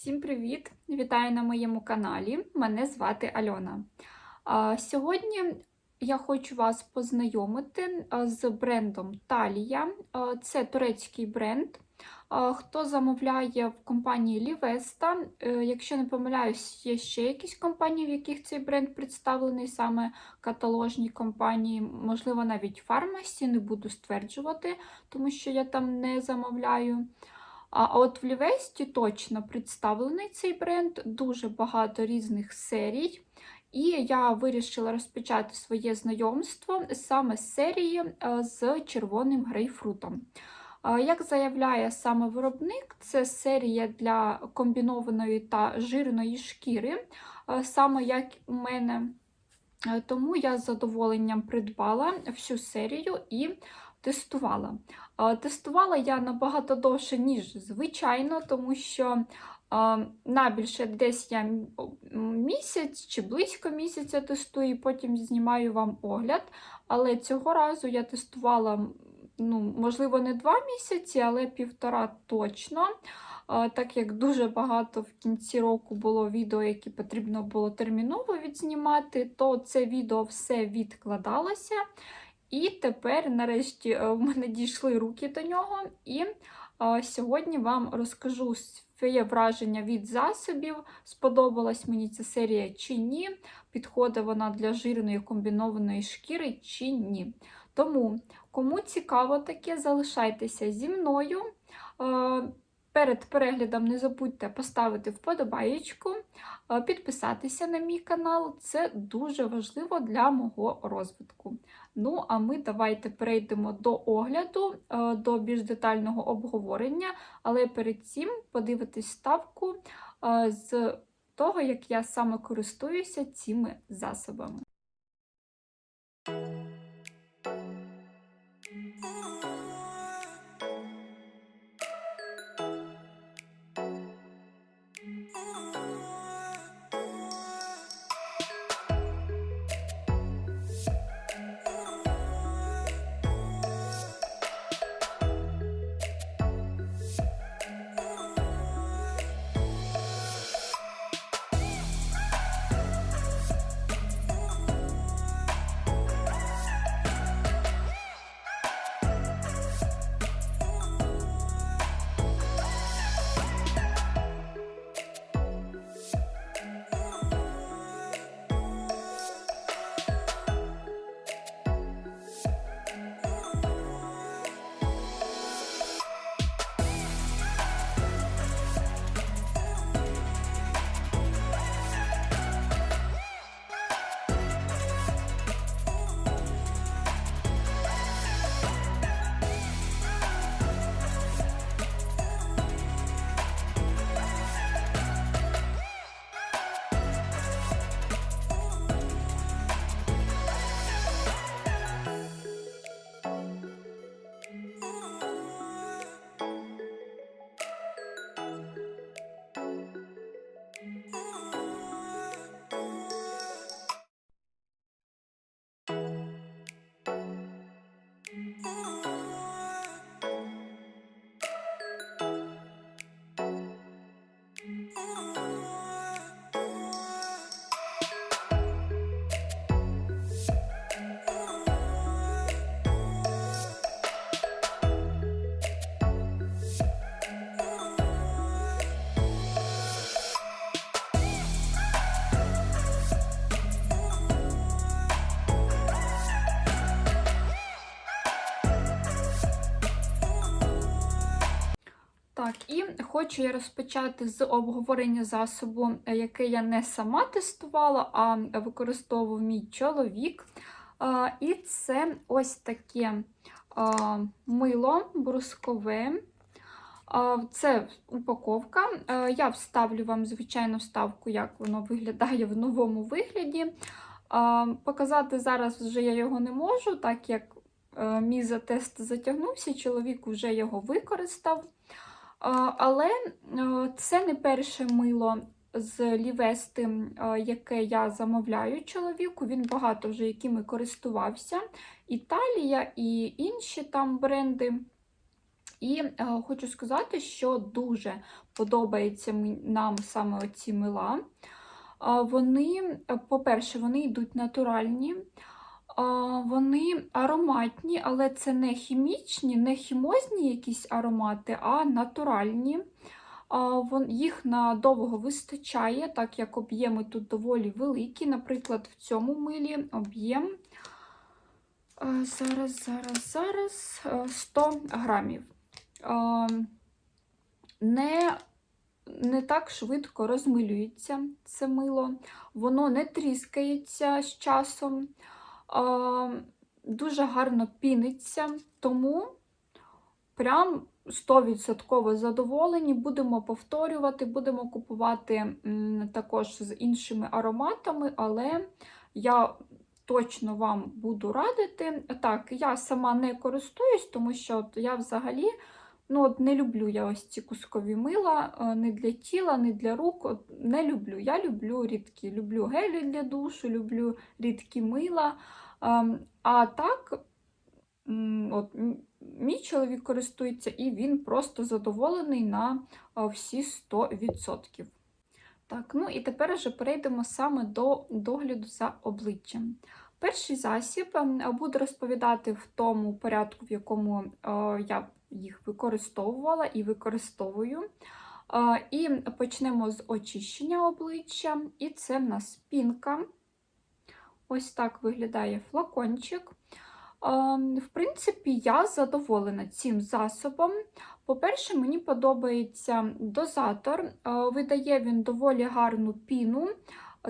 Всім привіт! Вітаю на моєму каналі. Мене звати Альона. Сьогодні я хочу вас познайомити з брендом Талія. Це турецький бренд. Хто замовляє в компанії Лівеста, якщо не помиляюсь, є ще якісь компанії, в яких цей бренд представлений, саме каталожні компанії, можливо, навіть фармасі, не буду стверджувати, тому що я там не замовляю. А от в Лівесті точно представлений цей бренд, дуже багато різних серій. І я вирішила розпочати своє знайомство саме з серії е, з червоним грейпфрутом. Е, Як заявляє саме виробник, це серія для комбінованої та жирної шкіри, е, саме як у мене. Тому я з задоволенням придбала всю серію і тестувала. Тестувала я набагато довше, ніж звичайно, тому що е, набільше десь я місяць чи близько місяця тестую, і потім знімаю вам огляд. Але цього разу я тестувала, ну, можливо, не два місяці, але півтора точно. Так як дуже багато в кінці року було відео, які потрібно було терміново відзнімати, то це відео все відкладалося. І тепер, нарешті, е, в мене дійшли руки до нього. І е, сьогодні вам розкажу своє враження від засобів. Сподобалась мені ця серія чи ні, підходить вона для жирної комбінованої шкіри чи ні. Тому, кому цікаво таке, залишайтеся зі мною. Перед переглядом не забудьте поставити вподобаєчку, е, підписатися на мій канал. Це дуже важливо для мого розвитку. Ну, а ми давайте перейдемо до огляду, е, до більш детального обговорення, але перед цим подивитись ставку е, з того, як я саме користуюся цими засобами. Хочу я розпочати з обговорення засобу, е, який я не сама тестувала, а використовував мій чоловік. І це ось таке мило брускове. Це упаковка. Е, Я вставлю вам, звичайно, вставку, як воно виглядає в новому вигляді. Показати зараз вже я його не можу, так як е, мій затест затягнувся, чоловік вже його використав. Але е, це не перше мило з лівести, е, яке я замовляю чоловіку. Він багато вже якими користувався. Італія і інші там бренди. І е, хочу сказати, що дуже подобається нам саме оці мила. Вони, по-перше, вони йдуть натуральні, вони ароматні, але це не хімічні, не хімозні якісь аромати, а натуральні. Їх надовго вистачає, так як об'єми тут доволі великі. Наприклад, в цьому милі об'єм зараз, зараз, зараз е, 100 грамів. А, Не, не так швидко розмилюється це мило, воно не тріскається з часом, дуже гарно піниться, тому прям 100% задоволені. Будемо повторювати, будемо купувати також з іншими ароматами, але я точно вам буду радити. Так, я сама не користуюсь, тому що я взагалі ну, от не люблю я ось ці кускові мила, е, не для тіла, не для рук. От не люблю. Я люблю рідкі, люблю гелі для душу, люблю рідкі мила. Ем, А так, от, мій чоловік користується, і він просто задоволений на всі 100%. Так, ну і тепер вже перейдемо саме до догляду за обличчям. Перший засіб ем, буду розповідати в тому порядку, в якому е, я їх використовувала і використовую. І почнемо з очищення обличчя, і це в нас пінка. Ось так виглядає флакончик. В принципі, я задоволена цим засобом. По-перше, мені подобається дозатор. Видає він доволі гарну піну.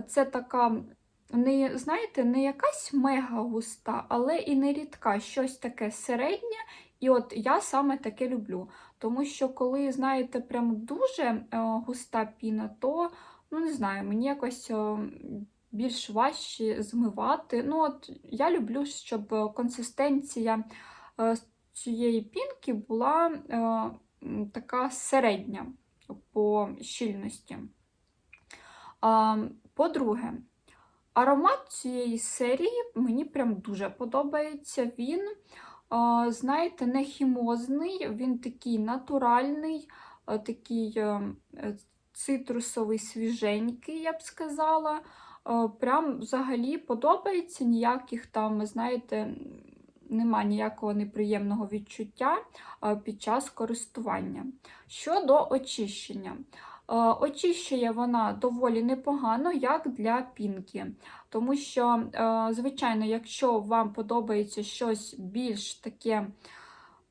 Це така, не, знаєте, не якась мега густа, але і не рідка, щось таке середнє. І от я саме таке люблю. Тому що, коли, знаєте, прям дуже е, густа піна, то ну не знаю, мені якось. е, більш важче змивати. Ну, от Я люблю, щоб консистенція е, цієї пінки була така середня по щільності. По-друге, аромат цієї серії мені прям дуже подобається. Він, знаєте, не хімозний, він такий натуральний, такий е, е, цитрусовий, свіженький, я б сказала. Е, Прям взагалі подобається ніяких там, знаєте, нема ніякого неприємного відчуття е, під час користування. Щодо очищення. Е, Очищує вона доволі непогано, як для пінки. Тому що, е, звичайно, якщо вам подобається щось більш таке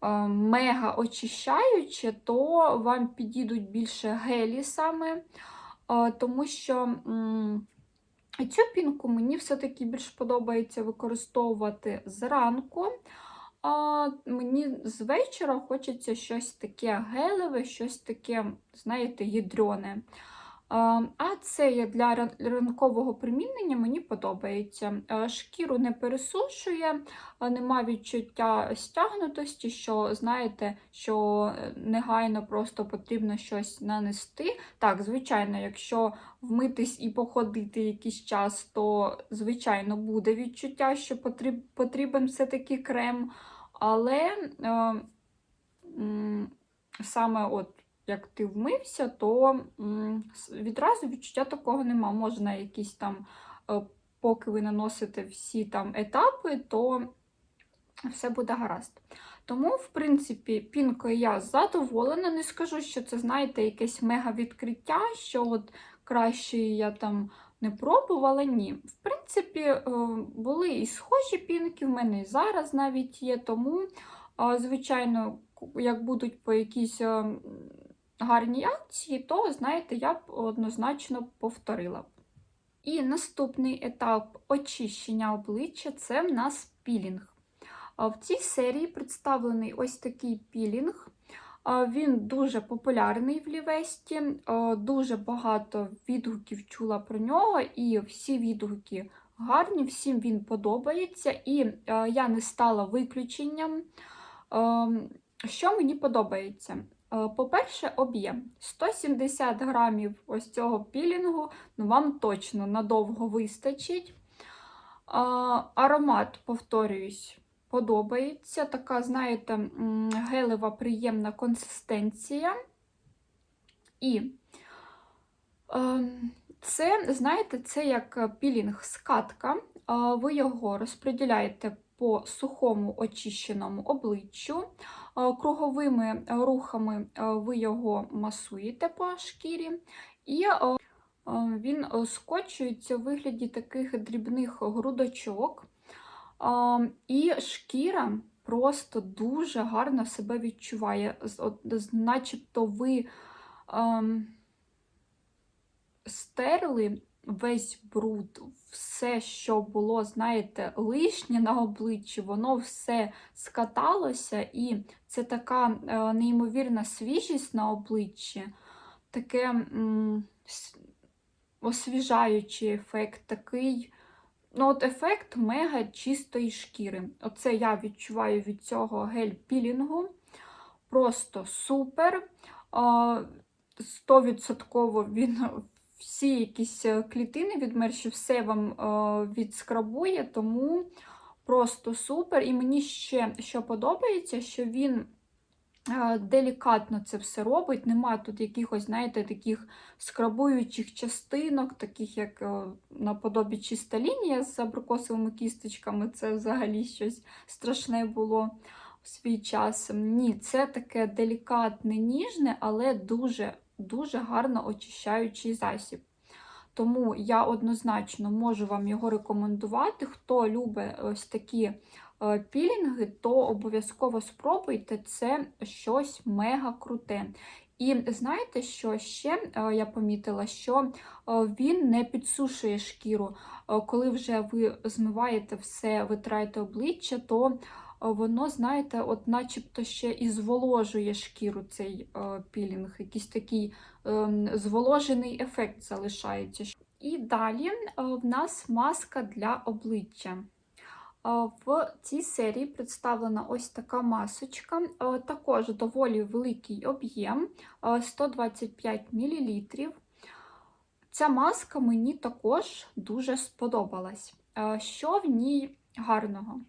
е, мега очищаюче, то вам підійдуть більше гелі саме, тому що. Цю пінку мені все-таки більш подобається використовувати зранку. А мені з вечора хочеться щось таке гелеве, щось таке, знаєте, ядроне. А це є для ранкового примінення, мені подобається. Шкіру не пересушує, нема відчуття стягнутості, що, знаєте, що е, негайно просто потрібно щось нанести. Так, звичайно, якщо вмитись і походити якийсь час, то, звичайно, буде відчуття, що потрібен все-таки крем. Але е, саме от як ти вмився, то відразу відчуття такого нема. Можна якісь там, е, поки ви наносите всі там етапи, то все буде гаразд. Тому, в принципі, пінкою я задоволена. Не скажу, що це, знаєте, якесь мега відкриття, що от краще я там не пробувала. Ні. В принципі, е, були і схожі пінки, в мене і зараз навіть є. Тому, звичайно, як будуть по якійсь е, гарній акції, то, знаєте, я б однозначно повторила. І наступний етап очищення обличчя це в нас пілінг. В цій серії представлений ось такий пілінг. Він дуже популярний в Лівесті, дуже багато відгуків чула про нього, і всі відгуки гарні, всім він подобається. І я не стала виключенням. Що мені подобається? По-перше, об'єм 170 грамів ось цього пілінгу, ну вам точно надовго вистачить. Аромат, повторююсь, подобається. Така, знаєте, гелева приємна консистенція. І ем, це, знаєте, це як пілінг скатка. Е, Ви його розподіляєте по сухому очищеному обличчю. Е, Круговими рухами е, ви його масуєте по шкірі, і він скочується у вигляді таких дрібних грудочок. І шкіра просто дуже гарно себе відчуває, начебто ви ем, стерли весь бруд, все, що було, знаєте, лишнє на обличчі, воно все скаталося, і це така е, неймовірна свіжість на обличчі, таке освіжаючий ефект, такий. Ну, от ефект мега чистої шкіри. Оце я відчуваю від цього гель-пілінгу. Просто супер. А, Стовідсотково він всі якісь е, клітини відмерші, все вам е, відскрабує, тому просто супер. І мені ще що подобається, що він делікатно це все робить. Нема тут якихось, знаєте, таких скрабуючих частинок, таких як е, наподобі чиста лінія з абрикосовими кісточками. Це взагалі щось страшне було в свій час. Ні, це таке делікатне, ніжне, але дуже дуже гарно очищаючий засіб. Тому я однозначно можу вам його рекомендувати. Хто любить ось такі е, пілінги, то обов'язково спробуйте це щось мега круте. І знаєте, що ще е, я помітила, що е, він не підсушує шкіру. Е, Коли вже ви змиваєте все, витираєте обличчя, то е, воно, знаєте, от начебто ще і зволожує шкіру цей е, пілінг, якийсь такий ем, зволожений ефект залишається. І далі е, в нас маска для обличчя. В цій серії представлена ось така масочка, також доволі великий об'єм е, 125 мл. Ця маска мені також дуже сподобалась. Що в ній гарного?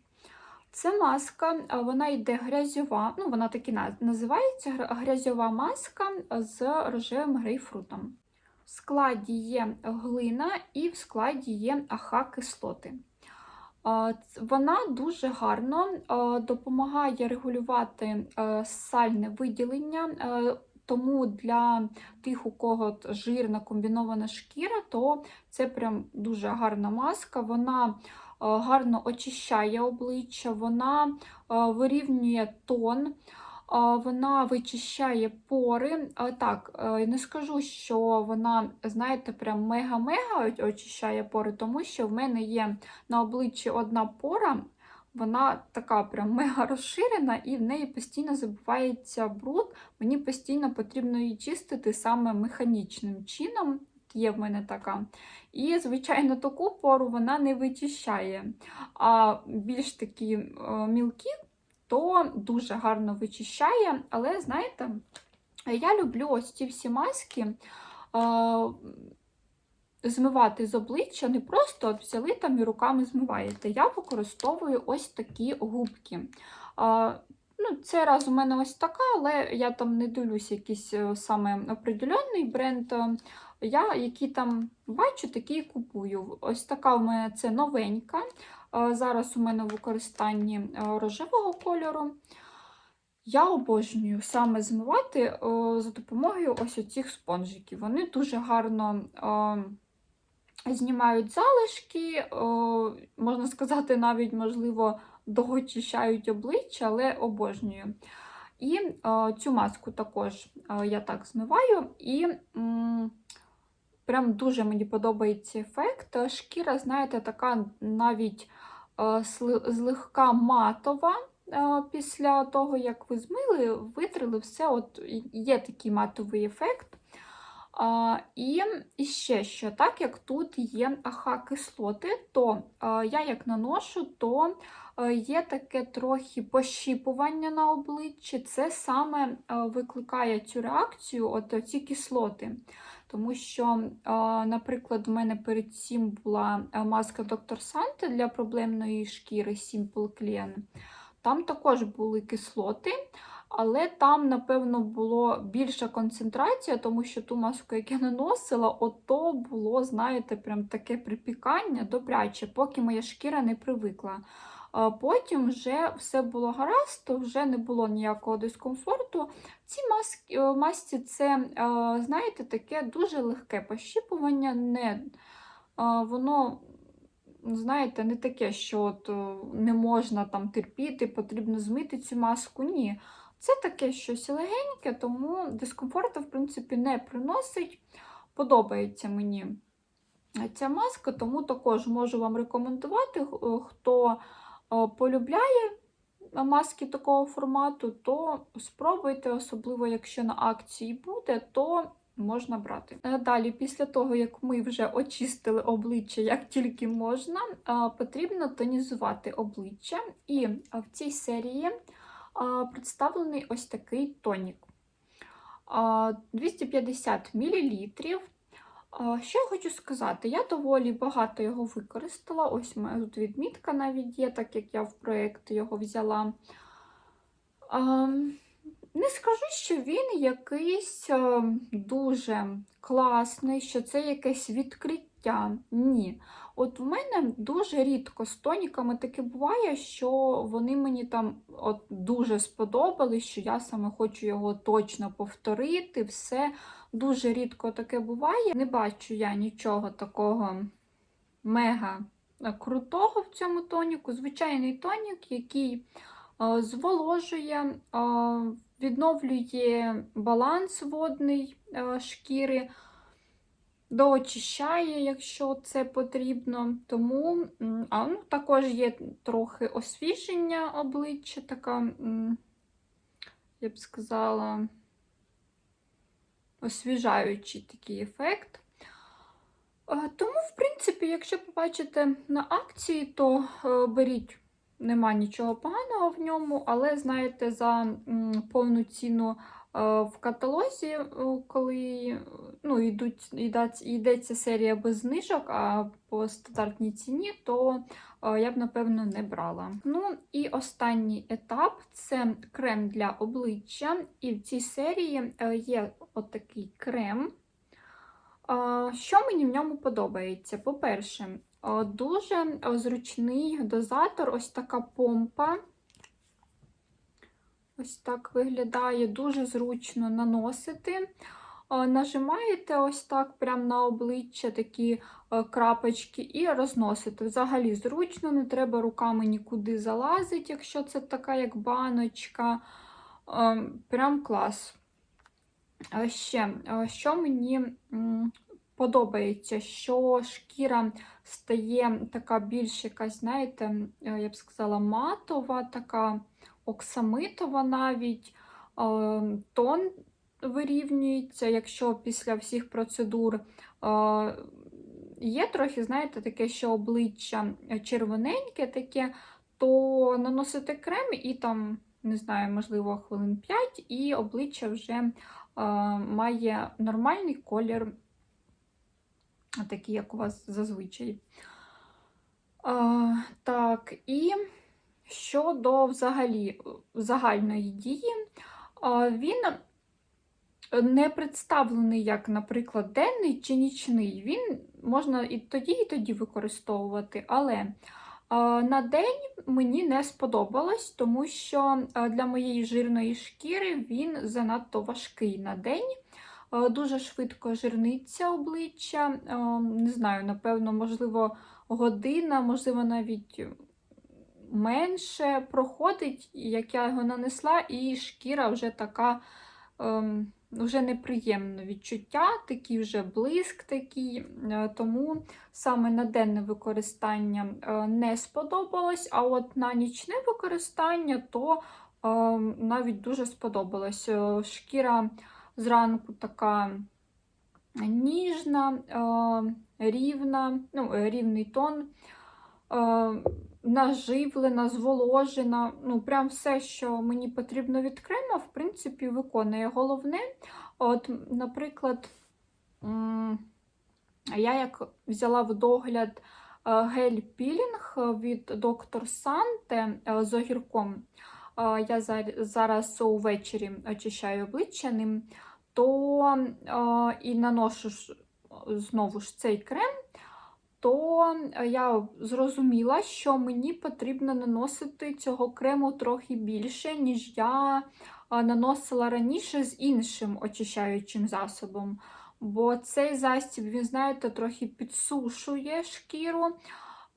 Це маска, вона йде грязьова, ну вона так і називається грязьова маска з рожевим грейпфрутом. В складі є глина і в складі є АХ-кислоти. А, ц- Вона дуже гарно допомагає регулювати е, сальне виділення, е, тому для тих, у кого жирна комбінована шкіра, то це прям дуже гарна маска. Вона е, гарно очищає обличчя, вона вирівнює тон, вона вичищає пори. Так, е, не скажу, що вона, знаєте, прям мега-мега очищає пори, тому що в мене є на обличчі одна пора. Вона така прям мега розширена, і в неї постійно забувається бруд. Мені постійно потрібно її чистити саме механічним чином. Є в мене така. І, звичайно, таку пору вона не вичищає. А більш такі е, мілкі, то дуже гарно вичищає. Але, знаєте, я люблю ось ці всі маски. Змивати з обличчя не просто взяли там і руками змиваєте. Я використовую ось такі губки. А, ну, Цей раз у мене ось така, але я там не дивлюся якийсь е, саме определенний бренд. Е, Я які там бачу, такі купую. Ось така у мене це новенька. Е, Зараз у мене в використанні е, рожевого кольору. Я обожнюю саме змивати е, за допомогою ось оцих спонжиків. Вони дуже гарно. знімають залишки, можна сказати, навіть, можливо, доочищають обличчя, але обожнюю. І цю маску також я так змиваю, і прям дуже мені подобається ефект. Шкіра, знаєте, така навіть злегка матова. е, Після того, як ви змили, витрили все, от є такий матовий ефект. І, ще що, так як тут є АХ-кислоти, то а, я як наношу, то є таке трохи пощіпування на обличчі. Це саме викликає цю реакцію, от ці кислоти. Тому що, наприклад, в мене перед цим була маска Dr. Санте для проблемної шкіри Simple Clean. Там також були кислоти. Але там, напевно, було більша концентрація, тому що ту маску, яку я наносила, ото було, знаєте, прям таке припікання добряче, поки моя шкіра не привикла. А Потім вже все було гаразд, вже не було ніякого дискомфорту. Ці маски, масці це, знаєте, таке дуже легке пощіпування, не, воно. Знаєте, не таке, що от не можна там терпіти, потрібно змити цю маску. Ні. Це таке щось легеньке, тому дискомфорту, в принципі, не приносить. Подобається мені ця маска, тому також можу вам рекомендувати, хто полюбляє маски такого формату, то спробуйте, особливо, якщо на акції буде, то можна брати. Е, далі, після того, як ми вже очистили обличчя як тільки можна, потрібно тонізувати обличчя. І в цій серії представлений ось такий тонік. 250 мл. Що я хочу сказати? Я доволі багато його використала. Ось у тут відмітка навіть є, так як я в проєкт його взяла. Не скажу, що він якийсь дуже класний, що це якесь відкриття. Ні. От в мене дуже рідко з тоніками таке буває, що вони мені там от дуже сподобались, що я саме хочу його точно повторити. Все дуже рідко таке буває. Не бачу я нічого такого мега крутого в цьому тоніку. Звичайний тонік, який е, зволожує, е, відновлює баланс водний е, шкіри доочищає, якщо це потрібно. Тому а, ну, також є трохи освіження обличчя, така, я б сказала, освіжаючий такий ефект. Тому, в принципі, якщо побачите на акції, то е, беріть, нема нічого поганого в ньому, але, знаєте, за повну ціну Е, в каталозі, е, коли ну, йдуть, йдеться серія без знижок, а по стандартній ціні, то е, я б, напевно, не брала. Ну і останній етап це крем для обличчя. І в цій серії є отакий крем. Що мені в ньому подобається? По-перше, дуже зручний дозатор, ось така помпа. Ось так виглядає, дуже зручно наносити. Нажимаєте ось так прямо на обличчя такі крапочки і розносите. Взагалі зручно, не треба руками нікуди залазити, якщо це така, як баночка. Прям клас. Ще, що мені подобається, що шкіра стає така більш якась, знаєте, я б сказала, матова, така оксамитова навіть, тон вирівнюється, якщо після всіх процедур є трохи, знаєте, таке, що обличчя червоненьке таке, то наносити крем і там, не знаю, можливо, хвилин 5, і обличчя вже має нормальний колір, такий, як у вас зазвичай. Так, і Щодо взагалі загальної дії, він не представлений як, наприклад, денний чи нічний. Він можна і тоді, і тоді використовувати, але на день мені не сподобалось, тому що для моєї жирної шкіри він занадто важкий на день. Дуже швидко жирниться обличчя. Не знаю, напевно, можливо, година, можливо, навіть менше проходить, як я його нанесла, і шкіра вже така ем, вже неприємне відчуття, такий вже блиск такий, е, тому саме на денне використання е, не сподобалось, а от на нічне використання то е, навіть дуже сподобалось. Шкіра зранку така ніжна, е, рівна, ну, е, рівний тон, е, наживлена, зволожена. Ну, прям все, що мені потрібно від крема, в принципі, виконує. Головне, от, наприклад, я як взяла в догляд е, гель-пілінг від доктор Санте е, з огірком. Е, Я зараз увечері очищаю обличчя ним, то е, і наношу знову ж цей крем, то е, я зрозуміла, що мені потрібно наносити цього крему трохи більше, ніж я е, наносила раніше з іншим очищаючим засобом. Бо цей засіб, він, знаєте, трохи підсушує шкіру.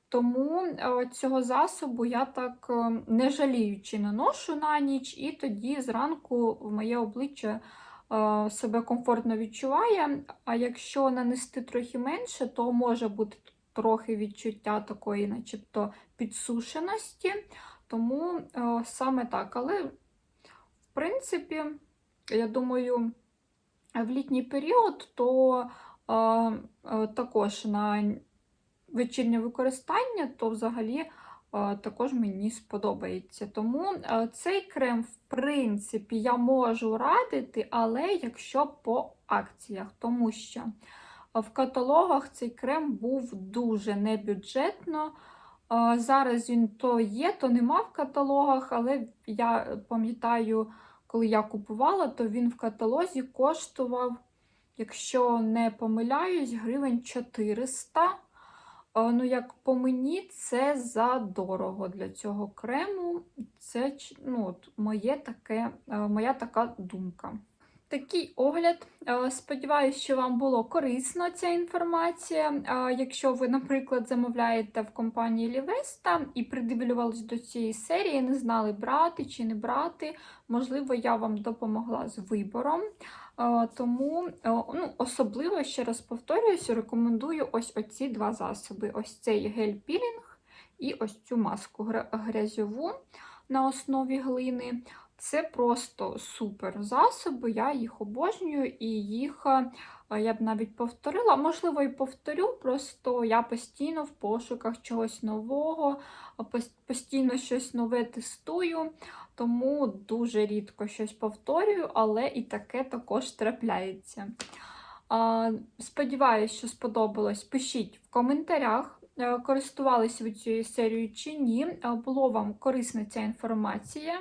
Тому е, цього засобу я так не жаліючи наношу на ніч, і тоді зранку в моє обличчя себе комфортно відчуває. А якщо нанести трохи менше, то може бути трохи відчуття такої, начебто, підсушеності. Тому е, саме так. Але, в принципі, я думаю, в літній період, то е, е, також на вечірнє використання, то взагалі також мені сподобається. Тому цей крем, в принципі, я можу радити, але якщо по акціях, тому що в каталогах цей крем був дуже небюджетно. Зараз він то є, то нема в каталогах, але я пам'ятаю, коли я купувала, то він в каталозі коштував, якщо не помиляюсь, гривень 400. Е, Ну, як по мені, це задорого для цього крему. Це ну, от, моє таке, е, моя така думка. Такий огляд. Е, Сподіваюсь, що вам було корисно ця інформація. Е, Якщо ви, наприклад, замовляєте в компанії Лівеста і придивлювались до цієї серії, не знали брати чи не брати, можливо, я вам допомогла з вибором. Е, Тому ну, особливо, ще раз повторююсь, рекомендую ось оці два засоби: ось цей гель-пілінг і ось цю маску грязьову на основі глини. Це просто супер засоби, я їх обожнюю і їх е, я б навіть повторила. Можливо, і повторю, просто я постійно в пошуках чогось нового, постійно щось нове тестую, тому дуже рідко щось повторюю, але і таке також трапляється. Сподіваюсь, що сподобалось. Пишіть в коментарях, е, користувалися ви цією серією чи ні. Е, Було вам корисна ця інформація.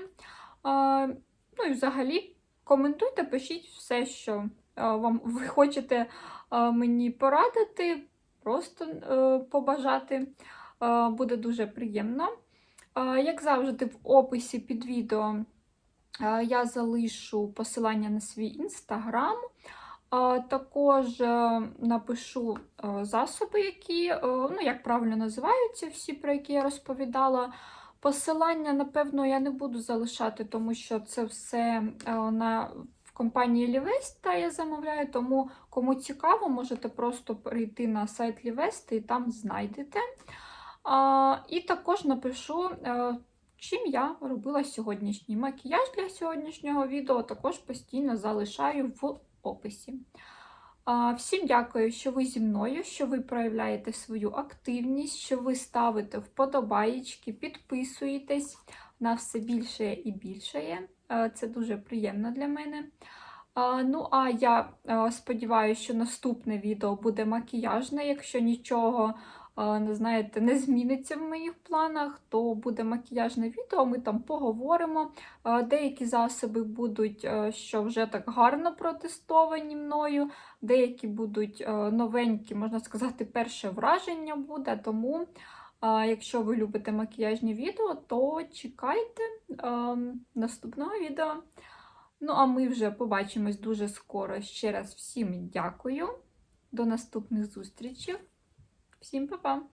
Ну і взагалі коментуйте, пишіть все, що а, вам ви хочете а, мені порадити, просто е, побажати. Буде дуже приємно. Як завжди, в описі під відео я залишу посилання на свій інстаграм. Також е, напишу е, засоби, які, е, ну, як правильно називаються, всі, про які я розповідала. Посилання, напевно, я не буду залишати, тому що це все е, на в компанії Лівеста я замовляю, тому кому цікаво, можете просто перейти на сайт Лівеста і там знайдете. А, І також напишу, е, чим я робила сьогоднішній макіяж для сьогоднішнього відео, також постійно залишаю в описі. Всім дякую, що ви зі мною, що ви проявляєте свою активність, що ви ставите вподобаєчки, підписуєтесь на все більше і більше. Е, Це дуже приємно для мене. Ну, а я сподіваюся, що наступне відео буде макіяжне. Якщо нічого е, не знаєте, не зміниться в моїх планах, то буде макіяжне відео, ми там поговоримо. Деякі засоби будуть, е, що вже так гарно протестовані мною, деякі будуть е, новенькі, можна сказати, перше враження буде. Тому, якщо ви любите макіяжні відео, то чекайте наступного відео. Ну, а ми вже побачимось дуже скоро. Ще раз всім дякую. До наступних зустрічей. Всім па-па!